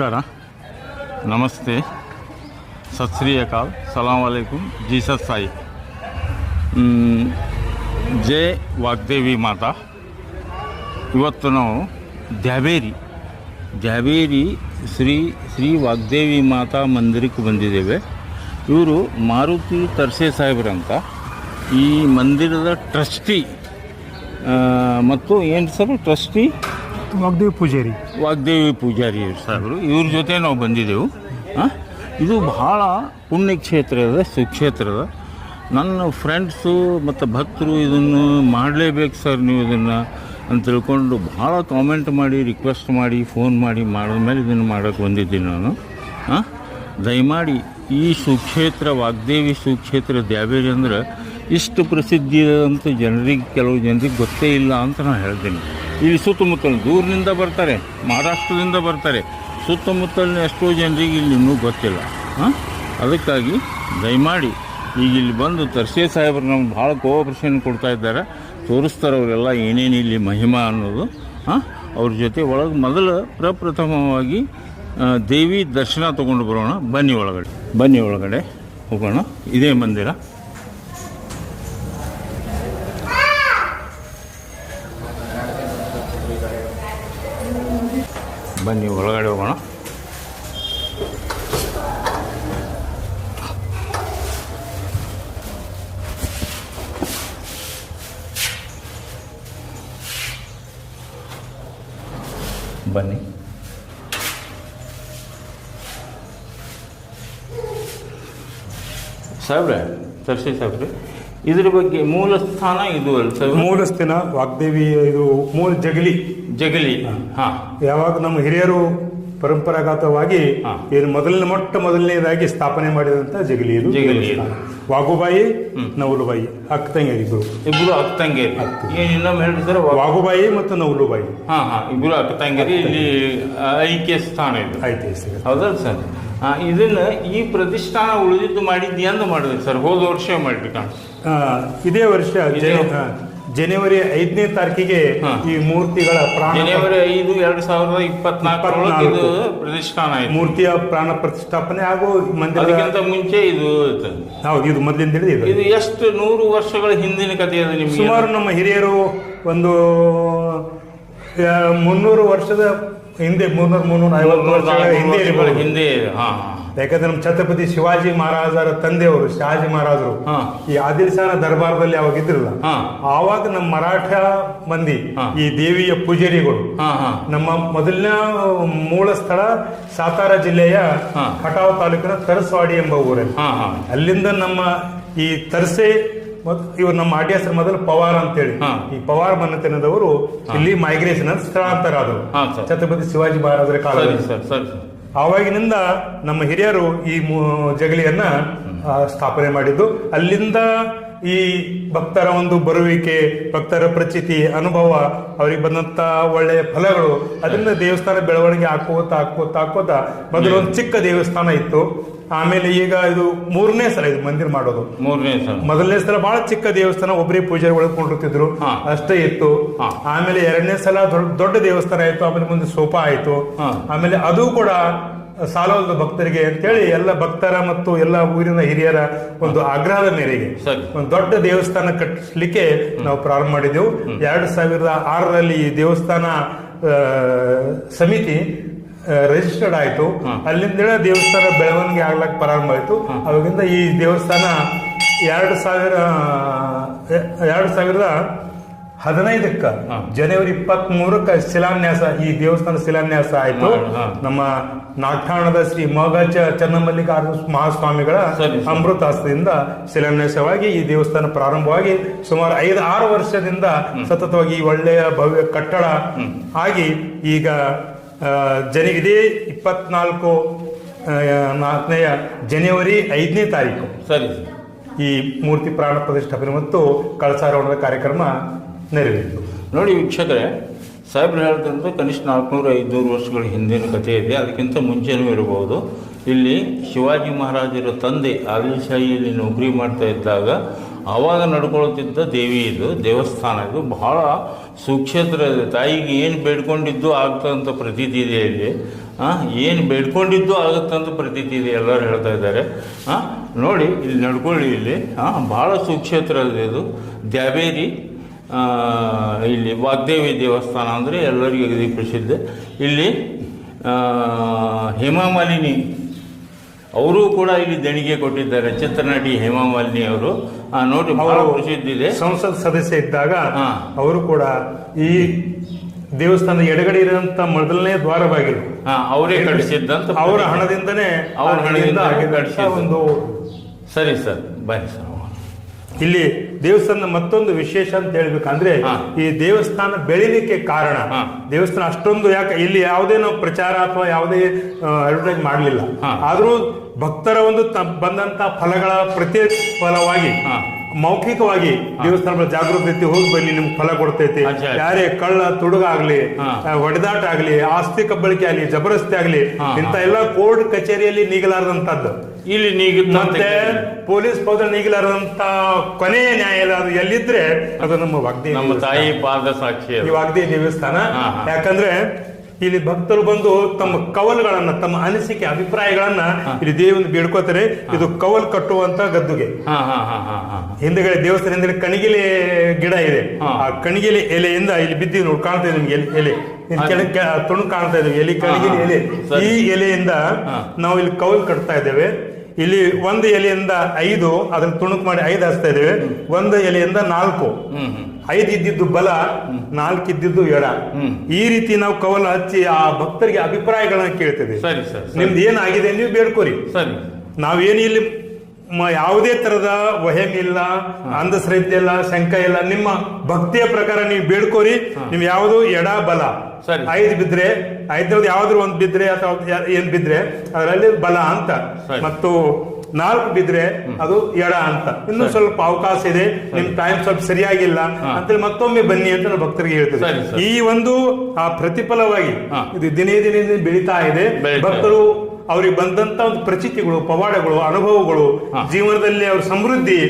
ನಮಸ್ಕಾರ. ನಮಸ್ತೆ. ಸತ್ ಶ್ರೀ ಅಕಾಲ್. ಸಲಾಮ್ ಅಲೈಕುಮ್. ಜೀಸಸ್ ಸಾಯಿ. ಜೈ ವಾಗ್ದೇವಿ ಮಾತಾ. ಇವತ್ತು ನಾವು ದ್ಯಾಬೇರಿ. ದ್ಯಾಬೇರಿ ಶ್ರೀ ಶ್ರೀ ವಾಗ್ದೇವಿ ಮಾತಾ ಮಂದಿರಕ್ಕೆ ಬಂದಿದ್ದೇವೆ. ಇವರು ಮಾರುತಿ ತರ್ಸೆ ಸಾಹೇಬ್ರಂತ. ಈ ಮಂದಿರದ ಟ್ರಸ್ಟಿ ಮತ್ತು ಏನು ಸರ್, ಟ್ರಸ್ಟಿ? ವಾಗ್ದೇವಿ ಪೂಜಾರಿ. ವಾಗ್ದೇವಿ ಪೂಜಾರಿ ಸಾಹೇಬರು. ಇವ್ರ ಜೊತೆ ನಾವು ಬಂದಿದ್ದೆವು? ಇದು ಬಹಳ ಪುಣ್ಯಕ್ಷೇತ್ರದ, ಸುಕ್ಷೇತ್ರದ. ನನ್ನ ಫ್ರೆಂಡ್ಸು ಮತ್ತು ಭಕ್ತರು ಇದನ್ನು ಮಾಡಲೇಬೇಕು ಸರ್ ನೀವು ಇದನ್ನು ಅಂತ ತಿಳ್ಕೊಂಡು ಭಾಳ ಕಾಮೆಂಟ್ ಮಾಡಿ ರಿಕ್ವೆಸ್ಟ್ ಮಾಡಿ ಫೋನ್ ಮಾಡಿ ಮಾಡಿದ್ಮೇಲೆ ಇದನ್ನು ಮಾಡೋಕ್ಕೆ ಬಂದಿದ್ದೀನಿ ನಾನು. ಹಾಂ ದಯಮಾಡಿ ಈ ಸುಕ್ಷೇತ್ರ, ವಾಗ್ದೇವಿ ಸುಕ್ಷೇತ್ರ ದ್ಯಾಬೇರಿ ಅಂದ್ರೆ ಇಷ್ಟು ಪ್ರಸಿದ್ಧಿ ಅಂತ ಜನರಿಗೆ, ಕೆಲವು ಜನರಿಗೆ ಗೊತ್ತೇ ಇಲ್ಲ ಅಂತ ನಾನು ಹೇಳ್ತೀನಿ. ಇಲ್ಲಿ ಸುತ್ತಮುತ್ತಲು ದೂರಿನಿಂದ ಬರ್ತಾರೆ, ಮಹಾರಾಷ್ಟ್ರದಿಂದ ಬರ್ತಾರೆ. ಸುತ್ತಮುತ್ತಲಿನ ಎಷ್ಟೋ ಜನರಿಗೆ ಇಲ್ಲಿ ಇನ್ನೂ ಗೊತ್ತಿಲ್ಲ. ಹಾಂ? ಅದಕ್ಕಾಗಿ ದಯಮಾಡಿ ಈಗ ಇಲ್ಲಿ ಬಂದು ತರ್ಸೇ ಸಾಹೇಬರು ನಮ್ಗೆ ಭಾಳ ಕೋಆಪ್ರೇಷನ್ ಕೊಡ್ತಾ ಇದ್ದಾರೆ. ತೋರಿಸ್ತಾರೆ ಅವರೆಲ್ಲ ಏನೇನು ಇಲ್ಲಿ ಮಹಿಮಾ ಅನ್ನೋದು. ಹಾಂ? ಅವ್ರ ಜೊತೆ ಒಳಗೆ ಮೊದಲು ಪ್ರಪ್ರಥಮವಾಗಿ ದೇವಿ ದರ್ಶನ ತೊಗೊಂಡು ಬರೋಣ. ಬನ್ನಿ ಒಳಗಡೆ. ಬನ್ನಿ ಒಳಗಡೆ ಹೋಗೋಣ. ಇದೇ ಮಂದಿರ. ಬನ್ನಿ ಒಳಗಡೆ ಹೋಗೋಣ. ಬನ್ನಿ. ಸಾಹೇಬ್ರೆ ತರ್ಸಿ ಸಾಹೇಬ್ರೆ. ಇದ್ರ ಬಗ್ಗೆ ಮೂಲ ಸ್ಥಾನ ಇದು ಅಲ್ಲ ಸರ್? ಮೂಲ ಸ್ಥಿನ ವಾಗ್ದೇವಿ ಇದು ಮೂಲ ಜಗಲಿ. ಜಗಲಿ. ಹಾ. ಯಾವಾಗ ನಮ್ಮ ಹಿರಿಯರು ಪರಂಪರಾಗತವಾಗಿ. ಏನು ಮೊದಲನೇ ಮೊಟ್ಟ ಮೊದಲನೇದಾಗಿ ಸ್ಥಾಪನೆ ಮಾಡಿದಂತ ಜಗಲಿ ಇದು. ಜಗಲಿ. ವಾಗುಬಾಯಿ ನವಲುಬಾಯಿ ಅಕ್ಕ ಇಬ್ಬರು ಇಬ್ರು ಅಕ್ಕ. ತಂಗಿಯರು ಏನಿಲ್ಲ ಇನ್ನೊಮ್ಮೆ ಹೇಳಿ ಸರ್? ವಾಗುಬಾಯಿ ಮತ್ತು ನವಲುಬಾಯಿ. ಹಾ ಹಾ. ಇಬ್ರು ಅಕ್ಕ ತಂಗಿಯರು ಇಲ್ಲಿ ಐಕ್ಯ ಸ್ಥಾನ ಇದು. ಐತಿಹಾಸಿಕ ಹೌದಲ್ಲ ಸರ್? ಇದನ್ನ ಈ ಪ್ರತಿಷ್ಠಾನ ಉಳಿದಿದ್ದು ಮಾಡಿದ್ದು ಎಂದು ಮಾಡಿದ್ರಿ ಸರ್. ಹೋದ ವರ್ಷ ಮಾಡಿರಿ ಇದೇ ವರ್ಷ ಜನವರಿ ಐದನೇ ತಾರೀಕಿಗೆ. ಈ ಮೂರ್ತಿಗಳ ಪ್ರಾಣ ಜನವರಿ ಐದು ಎರಡು ಸಾವಿರದ ಇಪ್ಪತ್ನಾಲ್ಕರೊಳಗೆ ಇದು ಪ್ರತಿಷ್ಠಾನ ಆಯ್ತು. ಮೂರ್ತಿಯ ಪ್ರಾಣ ಪ್ರತಿಷ್ಠಾಪನೆ ಹಾಗೂ ಮಂದಿರಕ್ಕಿಂತ ಮುಂಚೆ ಇದು. ಹೌದು ಇದು ಮೊದಲಿಂದ ಹೇಳಿದ ಇದು ಎಷ್ಟು ನೂರು ವರ್ಷಗಳ ಹಿಂದಿನ ಕಥೆ ಅದು ನಿಮ್ಗೆ? ಸುಮಾರು ನಮ್ಮ ಹಿರಿಯರು ಒಂದು ಮುನ್ನೂರು ವರ್ಷದ ಹಿಂದೆ ಮುನ್ನೂರು ಮುನ್ನೂರ ಐವತ್ತು ವರ್ಷಗಳ ಹಿಂದೆ ಹಿಂದೆ ಹಾ ಯಾಕಂದ್ರೆ ನಮ್ಮ ಛತ್ರಪತಿ ಶಿವಾಜಿ ಮಹಾರಾಜರ ತಂದೆಯವರು ಶಹಾಜಿ ಮಹಾರಾಜರು ಹಾ. ಈ ಆದಿಲ್ಸಾನ ದರ್ಬಾರದಲ್ಲಿ ಅವಾಗ ಇದ್ರಲ್ಲ ಹಾ. ಆವಾಗ ನಮ್ಮ ಮರಾಠ ಮಂದಿ ಹಾ. ಈ ದೇವಿಯ ಪೂಜಾರಿಗಳು ಹಾ ಹಾ ನಮ್ಮ ಮೊದಲನೇ ಮೂಲ ಸ್ಥಳ ಸಾತಾರ ಜಿಲ್ಲೆಯ ಹಾ. ಖಟಾವ್ ತಾಲೂಕಿನ ತರಸವಾಡಿ ಎಂಬ ಊರಲ್ಲಿ ಹಾ ಹಾ ಅಲ್ಲಿಂದ ನಮ್ಮ ಈ ತರ್ಸೆ ಇವರು ನಮ್ಮ ಆಡಿ ಎಸ್ ಮೊದಲು ಪವಾರ್ ಅಂತೇಳಿ. ಈ ಪವಾರ್ ಮನೆತನದವರು ಇಲ್ಲಿ ಮೈಗ್ರೇಷನ್ ಸ್ಥಳಾಂತರ ಆದರು. ಛತ್ರಪತಿ ಶಿವಾಜಿ ಮಹಾರಾಜರ ಕಾಲದಲ್ಲಿ. ಆವಾಗಿನಿಂದ ನಮ್ಮ ಹಿರಿಯರು ಈ ಜಗಲಿಯನ್ನ ಸ್ಥಾಪನೆ ಮಾಡಿದ್ದು. ಅಲ್ಲಿಂದ ಈ ಭಕ್ತರ ಒಂದು ಬರುವಿಕೆ ಭಕ್ತರ ಪ್ರಚಿತಿ ಅನುಭವ ಅವ್ರಿಗೆ ಬಂದಂತ ಒಳ್ಳೆಯ ಫಲಗಳು ಅದರಿಂದ ದೇವಸ್ಥಾನ ಬೆಳವಣಿಗೆ ಹಾಕೋತ ಹಾಕೋತ ಹಾಕೋತ ಮೊದಲು ಒಂದು ಚಿಕ್ಕ ದೇವಸ್ಥಾನ ಇತ್ತು. ಆಮೇಲೆ ಈಗ ಇದು ಮೂರನೇ ಸಲ ಇದು ಮಂದಿರ ಮಾಡೋದು. ಮೂರನೇ ಸಲ. ಮೊದಲನೇ ಸಲ ಬಹಳ ಚಿಕ್ಕ ದೇವಸ್ಥಾನ ಒಬ್ಬರೇ ಪೂಜೆ ಒಳಕೊಂಡಿರ್ತಿದ್ರು ಹಾ. ಅಷ್ಟೇ ಇತ್ತು. ಆಮೇಲೆ ಎರಡನೇ ಸಲ ದೊಡ್ಡ ದೊಡ್ಡ ದೇವಸ್ಥಾನ ಆಯ್ತು ಆಮೇಲೆ ಮುಂದೆ ಸೋಫಾ ಆಯ್ತು. ಆಮೇಲೆ ಅದು ಕೂಡ ಸಾಲವಲ್ದು ಭಕ್ತರಿಗೆ ಅಂತೇಳಿ ಎಲ್ಲ ಭಕ್ತರ ಮತ್ತು ಎಲ್ಲ ಊರಿನ ಹಿರಿಯರ ಒಂದು ಆಗ್ರಹದ ಮೇರೆಗೆ ಒಂದು ದೊಡ್ಡ ದೇವಸ್ಥಾನ ಕಟ್ಟಿಸ್ಲಿಕ್ಕೆ ನಾವು ಪ್ರಾರಂಭ ಮಾಡಿದೆವು. ಎರಡು ಸಾವಿರದ ಆರರಲ್ಲಿ ಈ ದೇವಸ್ಥಾನ ಸಮಿತಿ ರಿಜಿಸ್ಟರ್ಡ್ ಆಯ್ತು. ಅಲ್ಲಿಂದ ದೇವಸ್ಥಾನ ಬೆಳವಣಿಗೆ ಆಗ್ಲಕ್ಕೆ ಪ್ರಾರಂಭ ಆಯ್ತು. ಅವಾಗಿಂದ ಈ ದೇವಸ್ಥಾನ ಎರಡು ಸಾವಿರ ಎರಡು ಸಾವಿರದ ಹದಿನೈದಕ್ಕ. ಜನವರಿ ಇಪ್ಪತ್ತ್ ಮೂರಕ್ಕ ಶಿಲಾನ್ಯಾಸ ಈ ದೇವಸ್ಥಾನ ಶಿಲಾನ್ಯಾಸ ಆಯ್ತು. ನಮ್ಮ ನಾಗಠಾಣದ ಶ್ರೀ ಮೊಗಜ ಚನ್ನಮಲ್ಲಿಕಾರ್ಜುನ ಮಹಾಸ್ವಾಮಿಗಳ. ಅಮೃತಾಸ್ತಿಯಿಂದ ಶಿಲಾನ್ಯಾಸವಾಗಿ ಈ ದೇವಸ್ಥಾನ ಪ್ರಾರಂಭವಾಗಿ ಸುಮಾರು ಐದು ಆರು ವರ್ಷದಿಂದ ಸತತವಾಗಿ ಈ ಒಳ್ಳೆಯ ಭವ್ಯ ಕಟ್ಟಡ ಆಗಿ ಈಗ ಜನ ಇದೇ ಇಪ್ಪತ್ನಾಲ್ಕು ನಾಲ್ಕನೆಯ ಜನವರಿ ಐದನೇ ತಾರೀಕು. ಸರಿ ಈ ಮೂರ್ತಿ ಪ್ರಾಣ ಪ್ರತಿಷ್ಠಾಪನೆ ಮತ್ತು ಕಳಸಾರೋಹಣದ ಕಾರ್ಯಕ್ರಮ ನೆರವೇರಿತು. ನೋಡಿ ವೀಕ್ಷಕರೇ, ಸಾಹೇಬ್ರು ಹೇಳ್ತಂದ್ರೆ ಕನಿಷ್ಠ ನಾಲ್ಕುನೂರ ಐದುನೂರು ವರ್ಷಗಳ ಹಿಂದಿನ ಕಥೆ ಇದೆ. ಅದಕ್ಕಿಂತ ಮುಂಚೆನೂ ಇರಬಹುದು. ಇಲ್ಲಿ ಶಿವಾಜಿ ಮಹಾರಾಜರ ತಂದೆ ಆದಿಲ್ ಶಾಹಿಯಲ್ಲಿ ನೌಕರಿ ಮಾಡ್ತಾ ಇದ್ದಾಗ ಆವಾಗ ನಡ್ಕೊಳ್ತಿದ್ದ ದೇವಿ ಇದು, ದೇವಸ್ಥಾನ ಇದು. ಬಹಳ ಸುಕ್ಷೇತ್ರ ಇದೆ. ತಾಯಿಗೆ ಏನು ಬೇಡ್ಕೊಂಡಿದ್ದು ಆಗ್ತಂತ ಪ್ರತೀತಿ ಇದೆ ಇಲ್ಲಿ. ಏನು ಬೇಡ್ಕೊಂಡಿದ್ದು ಆಗುತ್ತಂತ ಪ್ರತೀತಿ ಇದೆ ಎಲ್ಲರೂ ಹೇಳ್ತಾ ಇದ್ದಾರೆ. ನೋಡಿ, ಇಲ್ಲಿ ನಡ್ಕೊಳ್ಳಿ ಇಲ್ಲಿ. ಹಾಂ ಭಾಳ ಸುಕ್ಷೇತ್ರ ಇದೆ ಇದು. ದ್ಯಾಬೇರಿ ಇಲ್ಲಿ ವಾಗ್ದೇವಿ ದೇವಸ್ಥಾನ ಅಂದರೆ ಎಲ್ಲರಿಗೂ ಇದು ಪ್ರಸಿದ್ಧ ಇಲ್ಲಿ ಹೇಮಾಮಾಲಿನಿ ಅವರು ಕೂಡ ಇಲ್ಲಿ ದೇಣಿಗೆ ಕೊಟ್ಟಿದ್ದಾರೆ ಚಿತ್ರನಟಿ ಹೇಮಾಮಾಲಿನಿ ಅವರು ನೋಡಿ ಬಹಳ ಪ್ರಸಿದ್ಧಿದೆ ಸಂಸತ್ ಸದಸ್ಯ ಇದ್ದಾಗ ಹಾ. ಅವರು ಕೂಡ ಈ ದೇವಸ್ಥಾನದ ಎಡಗಡೆ ಇರುವಂತ ಮೊದಲನೇ ದ್ವಾರವಾಗಿರು ಅವರೇ ಕಟ್ಟಿಸಿದ್ದಂತ ಅವರ. ಹಣದಿಂದನೇ ಅವರ ಹಣದಿಂದ. ಒಂದು ಸರಿ ಸರ್ ಬನ್ನಿ ಸರ್ ಇಲ್ಲಿ ದೇವಸ್ಥಾನದ ಮತ್ತೊಂದು ವಿಶೇಷ ಅಂತ ಹೇಳ್ಬೇಕಂದ್ರೆ. ಈ ದೇವಸ್ಥಾನ ಬೆಳಿಲಿಕ್ಕೆ ಕಾರಣ. ದೇವಸ್ಥಾನ ಅಷ್ಟೊಂದು ಯಾಕೆ ಇಲ್ಲಿ ಯಾವುದೇ ನಾವು ಪ್ರಚಾರ ಅಥವಾ ಯಾವುದೇ ಅಡ್ವರ್ಟೈಸ್ ಮಾಡಲಿಲ್ಲ. ಆದ್ರೂ ಭಕ್ತರ ಒಂದು ಬಂದಂತ ಫಲಗಳ ಪ್ರತಿ ಫಲವಾಗಿ ಮೌಖಿಕವಾಗಿ ದೇವಸ್ಥಾನಗಳ ಜಾಗೃತಿ ಹೋಗಿ ಬನ್ನಿ ನಿಮ್ಗೆ ಫಲ ಕೊಡ್ತೈತಿ. ಯಾರೇ ಕಳ್ಳ ತುಡುಗ ಆಗ್ಲಿ ಹೊಡೆದಾಟ ಆಗ್ಲಿ ಆಸ್ತಿ ಕಬ್ಬಳಿಕೆ ಆಗ್ಲಿ ಜಬರಸ್ತಿ ಆಗ್ಲಿ ಇಂತ ಎಲ್ಲ ಕೋರ್ಟ್ ಕಚೇರಿಯಲ್ಲಿ ನೀಗಲಾರದಂತದ್ದು ಇಲ್ಲಿ ಮತ್ತೆ ಪೊಲೀಸ್ ಪೌದ್ರ ನೀಗಲಾರದಂತ ಕೊನೆಯ ನ್ಯಾಯಾಲಯ ಅದು ಎಲ್ಲಿದ್ರೆ ಅದು ನಮ್ಮ ವಾಗ್ದೇ ನಮ್ಮ ತಾಯಿ ಪಾದ ಸಾಕ್ಷಿ ಈ ಅದು. ದೇವಸ್ಥಾನ. ಯಾಕಂದ್ರೆ ಇಲ್ಲಿ ಭಕ್ತರು ಬಂದು ತಮ್ಮ ಕವಲ್ಗಳನ್ನ ತಮ್ಮ ಅನಿಸಿಕೆ ಅಭಿಪ್ರಾಯಗಳನ್ನ ಇಲ್ಲಿ ದೇವನ ಬೇಡ್ಕೋತಾರೆ ಇದು ಕವಲ್ ಕಟ್ಟುವಂತ ಗದ್ದುಗೆ. ಹಾ ಹಾ ಹಾ ಹಾ ಹಾ. ದೇವಸ್ಥಾನ ಹಿಂದೆ ಕಣಿಗಿಲೆ ಗಿಡ ಇದೆ. ಆ ಕಣಿಗಿಲೆ ಎಲೆಯಿಂದ ಇಲ್ಲಿ ಬಿದ್ದಿ ನೋಡಿ ಕಾಣ್ತಾ ಇದೆ ನಿಮ್ಗೆ ಎಲೆ-. ಕೆಳಗೆ ತುಣು ಕಾಣ್ತಾ ಇದೆ ಎಲೆ ಕಣಿಗಿಲೆ. ಎಲೆ. ಈ ಎಲೆಯಿಂದ. ನಾವು ಇಲ್ಲಿ ಕವಲ್ ಕಟ್ತಾ ಇದ್ದೇವೆ. ಇಲ್ಲಿ ಒಂದು ಎಲೆಯಿಂದ ಐದು ಅದನ್ನ ತುಣುಕು ಮಾಡಿ ಐದು ಹಚ್ತಾ ಇದ್ದೇವೆ. ಒಂದು ಎಲೆಯಿಂದ ನಾಲ್ಕು. ಐದು ಇದ್ದಿದ್ದು ಬಲ ನಾಲ್ಕು ಇದ್ದಿದ್ದು ಎಡ. ಈ ರೀತಿ ನಾವು ಕವಲ ಹಚ್ಚಿ ಆ ಭಕ್ತರಿಗೆ ಅಭಿಪ್ರಾಯಗಳನ್ನ ಕೇಳ್ತೇವೆ ಸರಿ ಸರ್ ಸರಿ. ನಿಮ್ದು ಏನಾಗಿದೆ ನೀವು ಬೇಡ್ಕೋರಿ. ಸರಿ. ನಾವೇನು ಇಲ್ಲಿ ಮ- ಯಾವುದೇ ತರದ ವಹೆಮ್ ಇಲ್ಲ ಅಂಧಶ್ರದ್ಧೆ ಇಲ್ಲ ಶಂಕ ಇಲ್ಲ ನಿಮ್ಮ ಭಕ್ತಿಯ ಪ್ರಕಾರ ನೀವು ಬೇಡ್ಕೋರಿ ನಿಮ್ ಯಾವುದು ಎಡ ಬಲ ಐದ್ ಬಿದ್ರೆ ಐದ್ರದ್ದು ಯಾವ್ದ್ರು ಒಂದ್ ಬಿದ್ರೆ ಅಥವಾ ಏನ್ ಬಿದ್ರೆ ಅದರಲ್ಲಿ ಬಲ ಅಂತ. ಮತ್ತು ನಾಲ್ಕು ಬಿದ್ರೆ ಅದು ಎಡ ಅಂತ. ಇನ್ನು ಸ್ವಲ್ಪ ಅವಕಾಶ ಇದೆ. ನಿಮ್ ಟೈಮ್ ಸ್ವಲ್ಪ ಸರಿಯಾಗಿಲ್ಲ. ಅಂತೇಳಿ ಮತ್ತೊಮ್ಮೆ ಬನ್ನಿ ಅಂತ ನಾವು ಭಕ್ತರಿಗೆ ಹೇಳ್ತೇವೆ. ಈ ಒಂದು ಆ ಪ್ರತಿಫಲವಾಗಿ ಇದು ದಿನೇ ದಿನೇ ಬೆಳೀತಾ ಇದೆ. ಭಕ್ತರು ಅವ್ರಿಗೆ ಬಂದಂತ ಒಂದು ಪ್ರಚಿತಿಗಳು ಪವಾಡಗಳು ಅನುಭವಗಳು ಜೀವನದಲ್ಲಿ ಅವ್ರ ಸಮೃದ್ಧಿ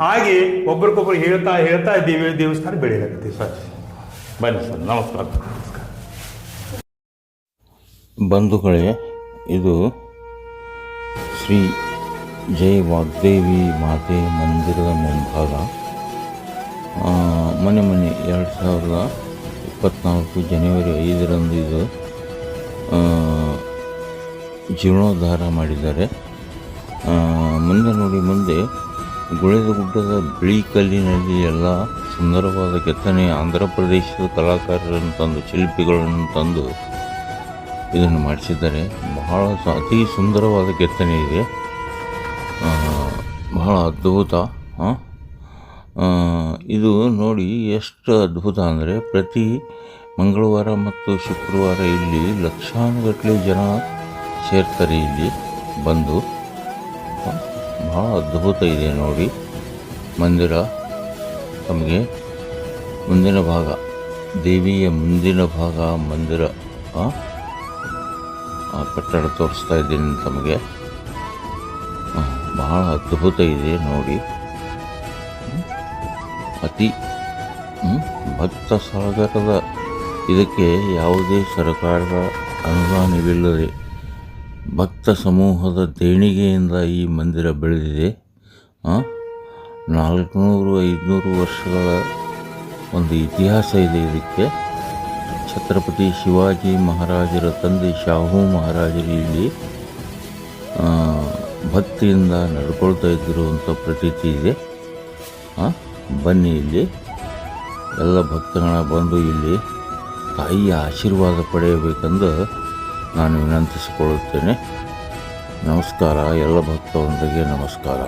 ಹಾಗೆ ಒಬ್ರಿಗೊಬ್ರು ಹೇಳ್ತಾ ಹೇಳ್ತಾ ದೇವಿ ದೇವಸ್ಥಾನ ಬೆಳೆಯಲಾಗುತ್ತೆ. ಸರ್. ಬನ್ನಿ ಸರ್ ನಮಸ್ಕಾರ. ಬಂಧುಗಳೇ ಇದು ಶ್ರೀ ಜೈ ವಾಗ್ದೇವಿ ಮಾತೆ ಮಂದಿರದ ಮುಂಭಾಗ. ಆ, ಮೊನ್ನೆ ಮೊನ್ನೆ ಎರಡು ಸಾವಿರದ ಇಪ್ಪತ್ತ್ನಾಲ್ಕು ಜನವರಿ ಐದರಂದು ಇದು ಆ, ಜೀರ್ಣೋದ್ಧಾರ ಮಾಡಿದ್ದಾರೆ. ಮುಂದೆ ನೋಡಿ, ಮುಂದೆ ಗುಳೆದ ಗುಡ್ಡದ ಬಿಳಿ ಕಲ್ಲಿನಲ್ಲಿ ಎಲ್ಲ ಸುಂದರವಾದ ಕೆತ್ತನೆ ಆಂಧ್ರ ಪ್ರದೇಶದ ಕಲಾಕಾರರನ್ನು ತಂದು, ಶಿಲ್ಪಿಗಳನ್ನು ತಂದು ಇದನ್ನು ಮಾಡಿಸಿದ್ದಾರೆ. ಬಹಳ ಅತಿ ಸುಂದರವಾದ ಕೆತ್ತನೆ ಇದೆ. ಬಹಳ ಅದ್ಭುತ ಇದು ನೋಡಿ ಎಷ್ಟು ಅದ್ಭುತ ಅಂದರೆ ಪ್ರತಿ ಮಂಗಳವಾರ ಮತ್ತು ಶುಕ್ರವಾರ ಇಲ್ಲಿ ಲಕ್ಷಾನುಗಟ್ಟಲೆ ಜನ ಸೇರ್ತಾರೆ ಇಲ್ಲಿ ಬಂದು ಭಾಳ ಅದ್ಭುತ ಇದೆ ನೋಡಿ ಮಂದಿರ, ತಮಗೆ ಮುಂದಿನ ಭಾಗ, ದೇವಿಯ ಮುಂದಿನ ಭಾಗ ಮಂದಿರ ಆ? ಕಟ್ಟಡ ತೋರಿಸ್ತಾ ಇದ್ದೀನಿ ತಮಗೆ ಬಹಳ ಅದ್ಭುತ ಇದೆ ನೋಡಿ. ಅತಿ ಭಕ್ತ ಸಾಗರದ ಇದಕ್ಕೆ ಯಾವುದೇ ಸರ್ಕಾರದ ಅನುದಾನವಿಲ್ಲದೆ ಭಕ್ತ ಸಮೂಹದ ದೇಣಿಗೆಯಿಂದ ಈ ಮಂದಿರ ಬೆಳೆದಿದೆ. ನಾಲ್ಕುನೂರು, ಐದುನೂರು ವರ್ಷಗಳ ಒಂದು ಇತಿಹಾಸ ಇದೆ ಇದಕ್ಕೆ. ಛತ್ರಪತಿ ಶಿವಾಜಿ ಮಹಾರಾಜರ ತಂದೆ ಶಾಹು ಮಹಾರಾಜರು ಇಲ್ಲಿ ಭಕ್ತಿಯಿಂದ ನಡ್ಕೊಳ್ತಾ ಇದ್ದಿರುವಂಥ ಪ್ರತೀತಿ ಇದೆ. ಹಾಂ ಬನ್ನಿ ಇಲ್ಲಿ. ಎಲ್ಲ ಭಕ್ತಗಣ ಬಂದು ಇಲ್ಲಿ ತಾಯಿಯ ಆಶೀರ್ವಾದ ಪಡೆಯಬೇಕೆಂದು ನಾನು ವಿನಂತಿಸಿಕೊಳ್ಳುತ್ತೇನೆ. ನಮಸ್ಕಾರ ಎಲ್ಲ ಭಕ್ತವೊಂದಿಗೆ ನಮಸ್ಕಾರ.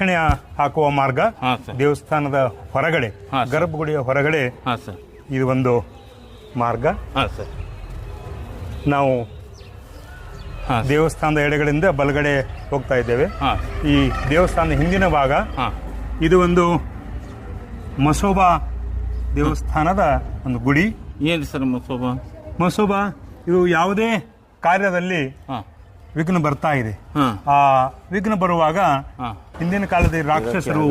ಪ್ರದಕ್ಷಿಣೆ ಹಾಕುವ ಮಾರ್ಗ ದೇವಸ್ಥಾನದ ಹೊರಗಡೆ ಗರ್ಭಗುಡಿಯ ಹೊರಗಡೆ ಇದು ಒಂದು ಮಾರ್ಗ. ನಾವು ದೇವಸ್ಥಾನದ ಎಡೆಗಳಿಂದ ಬಲಗಡೆ ಹೋಗ್ತಾ ಇದ್ದೇವೆ. ಈ ದೇವಸ್ಥಾನದ ಹಿಂದಿನ ಭಾಗ ಇದು ಒಂದು ಮಸೋಬಾ ದೇವಸ್ಥಾನದ ಒಂದು ಗುಡಿ. ಏನು ಸರ್ ಮಸೋಬಾ? ಮಸೋಬಾ ಇದು ಯಾವುದೇ ಕಾರ್ಯದಲ್ಲಿ ವಿಘ್ನ ಬರ್ತಾ ಇದೆ. ಆ ವಿಘ್ನ ಬರುವಾಗ ಹಿಂದಿನ ಕಾಲದ ರಾಕ್ಷಸರು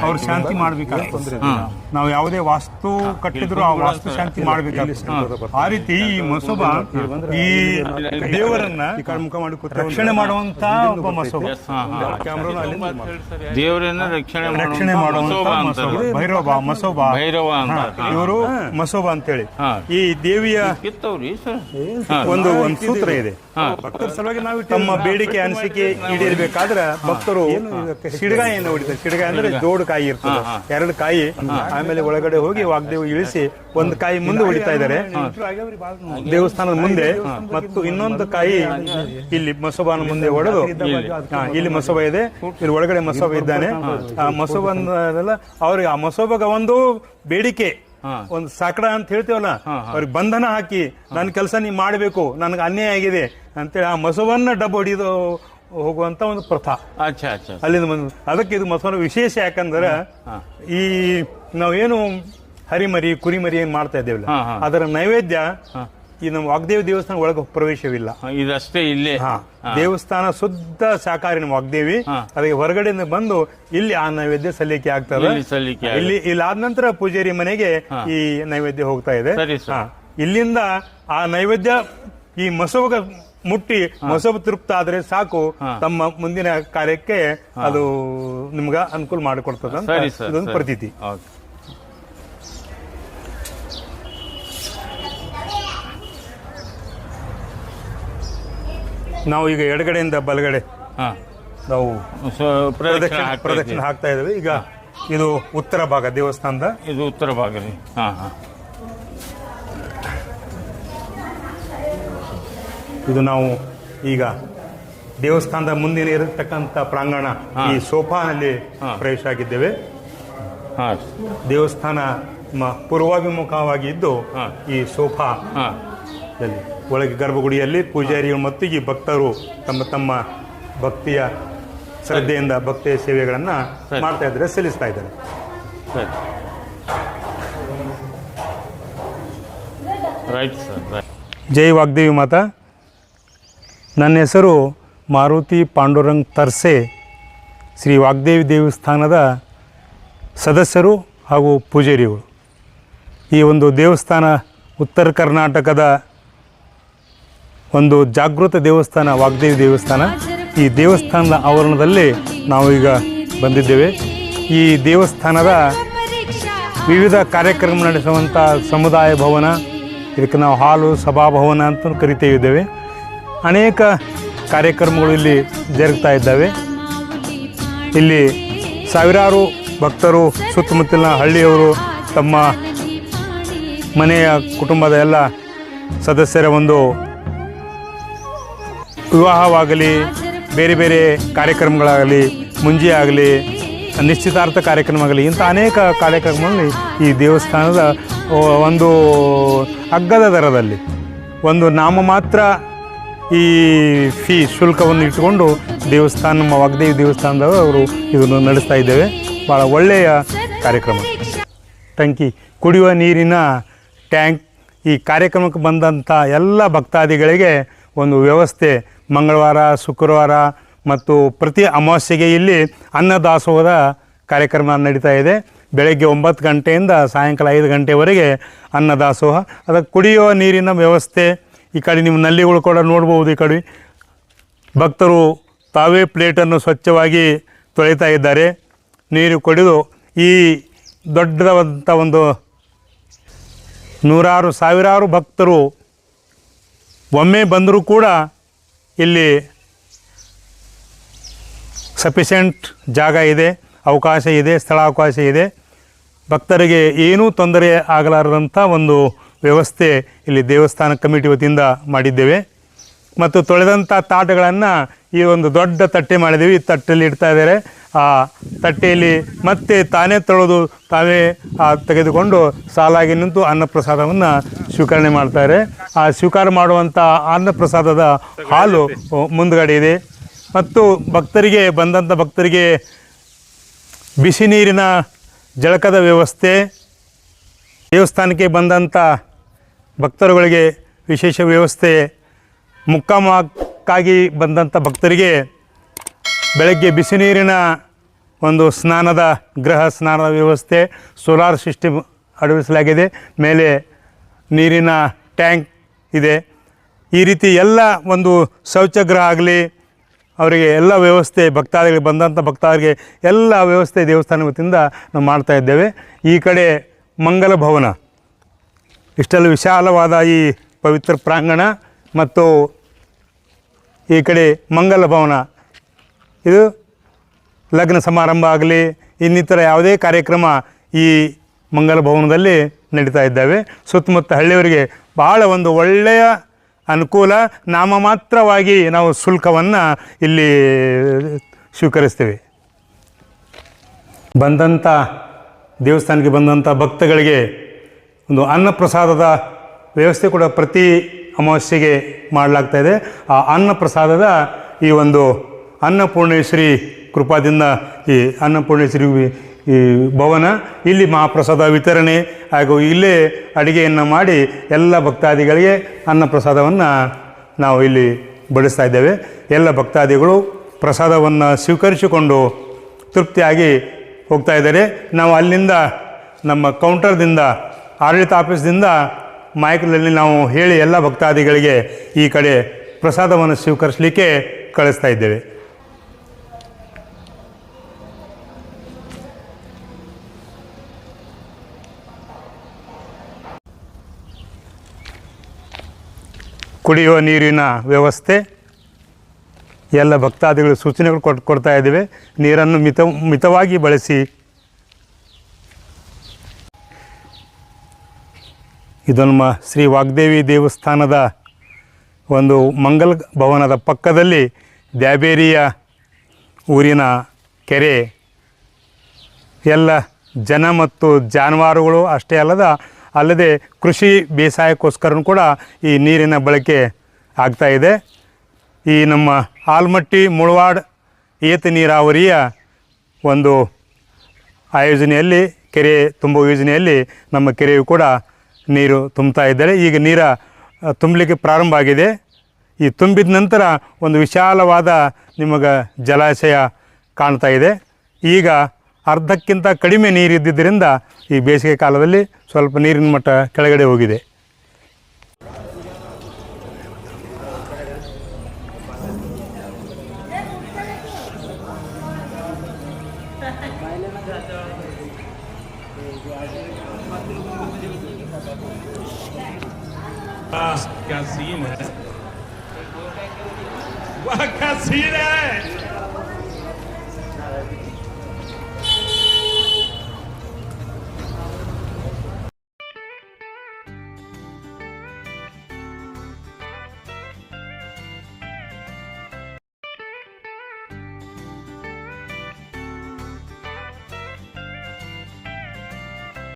ಅವ್ರ ಶಾಂತಿ ಮಾಡ್ಬೇಕಾಗ್ತದೆ ನಾವು ಯಾವುದೇ ವಾಸ್ತು ಕಟ್ಟಿದ್ರು ಆ ವಾಸ್ತು ಶಾಂತಿ ಮಾಡ್ಬೇಕಾಗ್ತದೆ ಆ ರೀತಿ ಈ ಮಸೋಬ ಈ ದೇವರನ್ನ ಮುಖ ಮಾಡಿ ರಕ್ಷಣೆ ಮಾಡುವಂತ ಒಬ್ಬ ಮಸೋಬ. ದೇವರನ್ನ ರಕ್ಷಣೆ ರಕ್ಷಣೆ ಮಾಡುವಂತ ಭೈರವ ಮಸೋಬ. ಭೈರವ ಅಂತ. ಇವರು ಮಸೋಬ ಅಂತೇಳಿ. ಈ ದೇವಿಯ ಕಿತ್ತವ್ರಿ ಸರ್ ಒಂದು ಒಂದು ಸೂತ್ರ ಇದೆ. ಹಾಂ. ತಮ್ಮ ಬೇಡಿಕೆ ಅನಿಸಿಕೆ ಈಡೇರಬೇಕಾದ್ರೆ ಭಕ್ತರು ಸಿಡಗಾಯಿಯನ್ನು ಹೊಡಿತಾರೆ ಸಿಡಗಾಯಿ ಅಂದ್ರೆ ಜೋಡು ಕಾಯಿ ಇರ್ತದೆ. ಎರಡು ಕಾಯಿ. ಆಮೇಲೆ ಒಳಗಡೆ ಹೋಗಿ ವಾಗ್ದೇವ್ ಇಳಿಸಿ ಒಂದು ಕಾಯಿ ಮುಂದೆ ಹೊಡಿತಾ ಇದ್ದಾರೆ. ದೇವಸ್ಥಾನದ ಮುಂದೆ ಮತ್ತು ಇನ್ನೊಂದು ಕಾಯಿ ಇಲ್ಲಿ ಮಸೋಬಾನ ಮುಂದೆ ಹೊಡೆದು ಇಲ್ಲಿ ಮಸೋಬ ಇದೆ. ಇಲ್ಲಿ ಒಳಗಡೆ ಮಸೋಬ ಇದ್ದಾನೆ. ಆ ಮಸೋಬ ಅಂದಲ್ಲ ಅವ್ರಿಗೆ ಆ ಮಸೋಬಗ ಒಂದು ಬೇಡಿಕೆ. ಒಂದು ಸಾಕಡ ಅಂತ ಹೇಳ್ತೇವಲ್ಲ ಅವ್ರಿಗೆ ಬಂಧನ ಹಾಕಿ ನನ್ನ ಕೆಲಸ ನೀವು ಮಾಡಬೇಕು ನನಗೆ ಅನ್ಯಾಯ ಆಗಿದೆ. ಅಂತೇಳಿ ಆ ಮಸವನ್ನ ಡಬ್ಬ ಹೊಡಿದು ಹೋಗುವಂತ ಒಂದು ಪ್ರಥಾ. ಅಚ್ಚಾ ಅಚ್ಚಾ. ಅಲ್ಲಿಂದ ಬಂದು ಅದಕ್ಕೆ ಇದು ಮಸೋನ ವಿಶೇಷ ಯಾಕಂದ್ರೆ. ಈ ನಾವೇನು ಹರಿಮರಿ ಕುರಿಮರಿ ಏನ್ ಮಾಡ್ತಾ ಇದ್ದೇವಲ್ಲ. ಅದರ ನೈವೇದ್ಯ ಈ ನಮ್ಮ ವಾಗ್ದೇವಿ ದೇವಸ್ಥಾನ ಒಳಗೆ ಪ್ರವೇಶವಿಲ್ಲ. ಇದಷ್ಟೇ ಇಲ್ಲಿ. ದೇವಸ್ಥಾನ ಶುದ್ಧ ಶಾಕಾಹಾರಿ ನಮ್ಮ ವಾಗ್ದೇವಿ. ಅದಕ್ಕೆ ಹೊರಗಡೆಯಿಂದ ಬಂದು ಇಲ್ಲಿ ಆ ನೈವೇದ್ಯ ಸಲ್ಲಿಕೆ ಆಗ್ತದೆ. ಇಲ್ಲಿ ಸಲ್ಲಿಕೆ ಆಗುತ್ತೆ. ಇಲ್ಲಿ ಇಲ್ಲಿ ಆದ ನಂತರ ಪೂಜಾರಿ ಮನೆಗೆ ಈ ನೈವೇದ್ಯ ಹೋಗ್ತಾ ಇದೆ. ಇಲ್ಲಿಂದ ಆ ನೈವೇದ್ಯ ಈ ಮಸೋಬಗ ಮುಟ್ಟಿ ಮೊಸಬು ತೃಪ್ತ ಆದ್ರೆ ಸಾಕು ತಮ್ಮ ಮುಂದಿನ ಕಾರ್ಯಕ್ಕೆ ಅದು ನಿಮ್ಗ ಅನುಕೂಲ ಮಾಡಿಕೊಡ್ತದ ಇದೊಂದು. ಪ್ರತೀತಿ. ನಾವು ಈಗ ಎಡಗಡೆಯಿಂದ ಬಲಗಡೆ ನಾವು ಪ್ರದಕ್ಷಿಣ ಪ್ರದಕ್ಷಿಣ. ಹಾಕ್ತಾ ಇದ್ದೇವೆ. ಈಗ ಇದು ಉತ್ತರ ಭಾಗ ದೇವಸ್ಥಾನದ ಇದು ಉತ್ತರ ಭಾಗ ರೀ ಹಾ ಹಾಂ. ಇದು ನಾವು ಈಗ ದೇವಸ್ಥಾನದ ಮುಂದಿನ ಇರತಕ್ಕಂಥ ಪ್ರಾಂಗಣ ಈ ಸೋಫಾನಲ್ಲಿ ಪ್ರವೇಶ ಆಗಿದ್ದೇವೆ. ದೇವಸ್ಥಾನ ಮ- ಪೂರ್ವಾಭಿಮುಖವಾಗಿ ಇದ್ದು ಈ ಸೋಫಾ ಒಳಗೆ ಗರ್ಭಗುಡಿಯಲ್ಲಿ ಪೂಜಾರಿಗಳು ಮತ್ತು ಈ ಭಕ್ತರು ತಮ್ಮ ತಮ್ಮ ಭಕ್ತಿಯ ಶ್ರದ್ಧೆಯಿಂದ ಭಕ್ತಿಯ ಸೇವೆಗಳನ್ನ. ಮಾಡ್ತಾ ಇದ್ದಾರೆ ಸಲ್ಲಿಸ್ತಾ ಇದ್ದಾರೆ. ಜೈ ವಾಗ್ದೇವಿ ಮಾತಾ. ನನ್ನ ಹೆಸರು ಮಾರುತಿ ಪಾಂಡುರಂಗ್ ತರ್ಸೆ. ಶ್ರೀ ವಾಗ್ದೇವಿ ದೇವಸ್ಥಾನದ ಸದಸ್ಯರು ಹಾಗೂ ಪೂಜಾರಿಗಳು. ಈ ಒಂದು ದೇವಸ್ಥಾನ ಉತ್ತರ ಕರ್ನಾಟಕದ ಒಂದು ಜಾಗೃತ ದೇವಸ್ಥಾನ, ವಾಗ್ದೇವಿ ದೇವಸ್ಥಾನ. ಈ ದೇವಸ್ಥಾನದ ಆವರಣದಲ್ಲಿ ನಾವು ಈಗ ಬಂದಿದ್ದೇವೆ. ಈ ದೇವಸ್ಥಾನದ ವಿವಿಧ ಕಾರ್ಯಕ್ರಮ ನಡೆಸುವಂಥ ಸಮುದಾಯ ಭವನ, ಇದಕ್ಕೆ ನಾವು ಹಾಲು, ಸಭಾಭವನ ಅಂತ ಕರಿತೇ ಇದ್ದೇವೆ ಅನೇಕ ಕಾರ್ಯಕ್ರಮಗಳು ಇಲ್ಲಿ ಜರುಗ್ತಾ ಇದ್ದಾವೆ. ಇಲ್ಲಿ ಸಾವಿರಾರು ಭಕ್ತರು ಸುತ್ತಮುತ್ತಲಿನ ಹಳ್ಳಿಯವರು ತಮ್ಮ ಮನೆಯ ಕುಟುಂಬದ ಎಲ್ಲ ಸದಸ್ಯರ ಒಂದು ವಿವಾಹವಾಗಲಿ, ಬೇರೆ ಬೇರೆ ಕಾರ್ಯಕ್ರಮಗಳಾಗಲಿ, ಮುಂಜಿ ಆಗಲಿ, ನಿಶ್ಚಿತಾರ್ಥ ಕಾರ್ಯಕ್ರಮ ಆಗಲಿ ಇಂಥ ಅನೇಕ ಕಾರ್ಯಕ್ರಮಗಳಲ್ಲಿ ಈ ದೇವಸ್ಥಾನದ ಒಂದು ಅಗ್ಗದ ದರದಲ್ಲಿ, ಒಂದು ನಾಮ ಮಾತ್ರ ಈ ಫೀ ಶುಲ್ಕವನ್ನು ಇಟ್ಟುಕೊಂಡು ದೇವಸ್ಥಾನ, ನಮ್ಮ ವಾಗ್ದೇವಿ ದೇವಸ್ಥಾನದವರು ಇದನ್ನು ನಡೆಸ್ತಾ ಇದ್ದೇವೆ. ಭಾಳ ಒಳ್ಳೆಯ ಕಾರ್ಯಕ್ರಮ. ಟಂಕಿ ಕುಡಿಯುವ ನೀರಿನ ಟ್ಯಾಂಕ್ ಈ ಕಾರ್ಯಕ್ರಮಕ್ಕೆ ಬಂದಂಥ ಎಲ್ಲ ಭಕ್ತಾದಿಗಳಿಗೆ ಒಂದು ವ್ಯವಸ್ಥೆ. ಮಂಗಳವಾರ, ಶುಕ್ರವಾರ ಮತ್ತು ಪ್ರತಿ ಅಮಾವಾಸ್ಯೆಗೆ ಇಲ್ಲಿ ಅನ್ನದಾಸೋಹದ ಕಾರ್ಯಕ್ರಮ ನಡೀತಾ ಇದೆ. ಬೆಳಗ್ಗೆ ಒಂಬತ್ತು ಗಂಟೆಯಿಂದ ಸಾಯಂಕಾಲ ಐದು ಗಂಟೆವರೆಗೆ ಅನ್ನದಾಸೋಹ ಅದಕ್ಕೆ ಕುಡಿಯುವ ನೀರಿನ ವ್ಯವಸ್ಥೆ ಈ ಕಡೆ ನಿಮ್ಮ ನಲ್ಲಿಗಳು ಕೂಡ ನೋಡ್ಬೋದು ಈ ಕಡೆ. ಭಕ್ತರು ತಾವೇ ಪ್ಲೇಟನ್ನು ಸ್ವಚ್ಛವಾಗಿ ತೊಳಿತಾ ಇದ್ದಾರೆ. ನೀರು ಕುಡಿದು ಈ ದೊಡ್ಡದಾದಂಥ ಒಂದು ನೂರಾರು, ಸಾವಿರಾರು ಭಕ್ತರು ಒಮ್ಮೆ ಬಂದರೂ ಕೂಡ ಇಲ್ಲಿ ಸಫಿಷಿಯೆಂಟ್ ಜಾಗ ಇದೆ, ಅವಕಾಶ ಇದೆ, ಸ್ಥಳಾವಕಾಶ ಇದೆ. ಭಕ್ತರಿಗೆ ಏನೂ ತೊಂದರೆ ಆಗಲಾರದಂಥ ಒಂದು ವ್ಯವಸ್ಥೆ ಇಲ್ಲಿ ದೇವಸ್ಥಾನ ಕಮಿಟಿ ವತಿಯಿಂದ ಮಾಡಿದ್ದೇವೆ. ಮತ್ತು ತೊಳೆದಂಥ ತಾಟಗಳನ್ನು ಈ ಒಂದು ದೊಡ್ಡ ತಟ್ಟೆ ಮಾಡಿದ್ದೀವಿ. ಈ ತಟ್ಟೆಯಲ್ಲಿ ಇಡ್ತಾ ಇದ್ದಾರೆ. ಆ ತಟ್ಟೆಯಲ್ಲಿ ಮತ್ತೆ ತಾನೇ ತೊಳೆದು ತಾವೇ ತೆಗೆದುಕೊಂಡು ಸಾಲಾಗಿ ನಿಂತು ಅನ್ನಪ್ರಸಾದವನ್ನು ಸ್ವೀಕರಣೆ ಮಾಡ್ತಾರೆ. ಆ ಸ್ವೀಕಾರ ಮಾಡುವಂಥ ಅನ್ನಪ್ರಸಾದದ ಹಾಲು ಮುಂದುಗಡೆ ಇದೆ. ಮತ್ತು ಭಕ್ತರಿಗೆ ಬಂದಂಥ ಭಕ್ತರಿಗೆ ಬಿಸಿ ನೀರಿನ ಜಳಕದ ವ್ಯವಸ್ಥೆ, ದೇವಸ್ಥಾನಕ್ಕೆ ಬಂದಂಥ ಭಕ್ತರುಗಳಿಗೆ ವಿಶೇಷ ವ್ಯವಸ್ಥೆ, ಮುಕ್ಕಾಮಕ್ಕಾಗಿ ಬಂದಂಥ ಭಕ್ತರಿಗೆ ಬೆಳಗ್ಗೆ ಬಿಸಿ ನೀರಿನ ಒಂದು ಸ್ನಾನದ, ಗೃಹ ಸ್ನಾನದ ವ್ಯವಸ್ಥೆ, ಸೋಲಾರ್ ಸಿಸ್ಟಮ್ ಅಳವಡಿಸಲಾಗಿದೆ. ಮೇಲೆ ನೀರಿನ ಟ್ಯಾಂಕ್ ಇದೆ. ಈ ರೀತಿ ಎಲ್ಲ ಒಂದು ಶೌಚಗೃಹ ಆಗಲಿ, ಅವರಿಗೆ ಎಲ್ಲ ವ್ಯವಸ್ಥೆ, ಭಕ್ತಾದಿಗಳಿಗೆ ಬಂದಂಥ ಭಕ್ತಾದಿಗೆ ಎಲ್ಲ ವ್ಯವಸ್ಥೆ ದೇವಸ್ಥಾನ ವತಿಯಿಂದ ನಾವು ಮಾಡ್ತಾಯಿದ್ದೇವೆ ಈ ಕಡೆ ಮಂಗಲ ಭವನ. ಇಷ್ಟೆಲ್ಲ ವಿಶಾಲವಾದ ಈ ಪವಿತ್ರ ಪ್ರಾಂಗಣ ಮತ್ತು ಈ ಕಡೆ ಮಂಗಲ ಭವನ. ಇದು ಲಗ್ನ ಸಮಾರಂಭ ಆಗಲಿ, ಇನ್ನಿತರ ಯಾವುದೇ ಕಾರ್ಯಕ್ರಮ ಈ ಮಂಗಲ ಭವನದಲ್ಲಿ ನಡೀತಾ ಇದ್ದಾವೆ. ಸುತ್ತಮುತ್ತ ಹಳ್ಳಿಯವರಿಗೆ ಬಹಳ ಒಂದು ಒಳ್ಳೆಯ ಅನುಕೂಲ ನಾಮಮಾತ್ರವಾಗಿ ನಾವು ಶುಲ್ಕವನ್ನು ಇಲ್ಲಿ ಸ್ವೀಕರಿಸ್ತೇವೆ. ಬಂದಂಥ ದೇವಸ್ಥಾನಕ್ಕೆ ಬಂದಂಥ ಭಕ್ತಗಳಿಗೆ ಒಂದು ಅನ್ನಪ್ರಸಾದದ ವ್ಯವಸ್ಥೆ ಕೂಡ ಪ್ರತಿ ಅಮಾವಾಸ್ಯೆಗೆ ಮಾಡಲಾಗ್ತಾ ಇದೆ. ಆ ಅನ್ನಪ್ರಸಾದದ ಈ ಒಂದು ಅನ್ನಪೂರ್ಣೇಶ್ವರಿ ಕೃಪಾದಿಂದ ಈ ಅನ್ನಪೂರ್ಣೇಶ್ವರಿ ಈ ಭವನ, ಇಲ್ಲಿ ಮಹಾಪ್ರಸಾದ ವಿತರಣೆ ಹಾಗೂ ಇಲ್ಲೇ ಅಡುಗೆಯನ್ನು ಮಾಡಿ ಎಲ್ಲ ಭಕ್ತಾದಿಗಳಿಗೆ ಅನ್ನಪ್ರಸಾದವನ್ನು ನಾವು ಇಲ್ಲಿ ಬಡಿಸ್ತಾ ಇದ್ದೇವೆ. ಎಲ್ಲ ಭಕ್ತಾದಿಗಳು ಪ್ರಸಾದವನ್ನು ಸ್ವೀಕರಿಸಿಕೊಂಡು ತೃಪ್ತಿಯಾಗಿ ಹೋಗ್ತಾ ಇದ್ದಾರೆ. ನಾವು ಅಲ್ಲಿಂದ ನಮ್ಮ ಕೌಂಟರ್ದಿಂದ ಆಡಳಿತ ಆಫೀಸ್ದಿಂದ ಮಾಯಕದಲ್ಲಿ ನಾವು ಹೇಳಿ ಎಲ್ಲ ಭಕ್ತಾದಿಗಳಿಗೆ ಈ ಕಡೆ ಪ್ರಸಾದವನ್ನು ಸ್ವೀಕರಿಸಲಿಕ್ಕೆ ಕಳಿಸ್ತಾ ಇದ್ದೇವೆ. ಕುಡಿಯುವ ನೀರಿನ ವ್ಯವಸ್ಥೆ, ಎಲ್ಲ ಭಕ್ತಾದಿಗಳು ಸೂಚನೆಗಳು ಕೊಟ್ಟು ಕೊಡ್ತಾ ಇದ್ದೇವೆ. ನೀರನ್ನು ಮಿತ ಮಿತವಾಗಿ ಬಳಸಿ ಇದು ನಮ್ಮ ಶ್ರೀ ವಾಗ್ದೇವಿ ದೇವಸ್ಥಾನದ ಒಂದು ಮಂಗಲ್ ಭವನದ ಪಕ್ಕದಲ್ಲಿ ದ್ಯಾಬೇರಿಯ ಊರಿನ ಕೆರೆ. ಎಲ್ಲ ಜನ ಮತ್ತು ಜಾನುವಾರುಗಳು ಅಷ್ಟೇ ಅಲ್ಲದ ಅಲ್ಲದೆ ಕೃಷಿ ಬೇಸಾಯಕ್ಕೋಸ್ಕರ ಕೂಡ ಈ ನೀರಿನ ಬಳಕೆ ಆಗ್ತಾ ಇದೆ. ಈ ನಮ್ಮ ಆಲ್ಮಟ್ಟಿ ಮುಳವಾಡ್ ಏತ ನೀರಾವರಿಯ ಒಂದು ಆಯೋಜನೆಯಲ್ಲಿ, ಕೆರೆ ತುಂಬುವ ಯೋಜನೆಯಲ್ಲಿ ನಮ್ಮ ಕೆರೆಯು ಕೂಡ ನೀರು ತುಂಬ್ತಾ ಇದ್ದಾರೆ. ಈಗ ನೀರ ತುಂಬಲಿಕ್ಕೆ ಪ್ರಾರಂಭ ಆಗಿದೆ. ಈ ತುಂಬಿದ ನಂತರ ಒಂದು ವಿಶಾಲವಾದ ನಿಮಗೆ ಜಲಾಶಯ ಕಾಣ್ತಾ ಇದೆ. ಈಗ ಅರ್ಧಕ್ಕಿಂತ ಕಡಿಮೆ ನೀರು ಇದ್ದಿದ್ದರಿಂದ ಈ ಬೇಸಿಗೆ ಕಾಲದಲ್ಲಿ ಸ್ವಲ್ಪ ನೀರಿನ ಮಟ್ಟ ಕೆಳಗಡೆ ಹೋಗಿದೆ. Ah, casina. A casina é... é.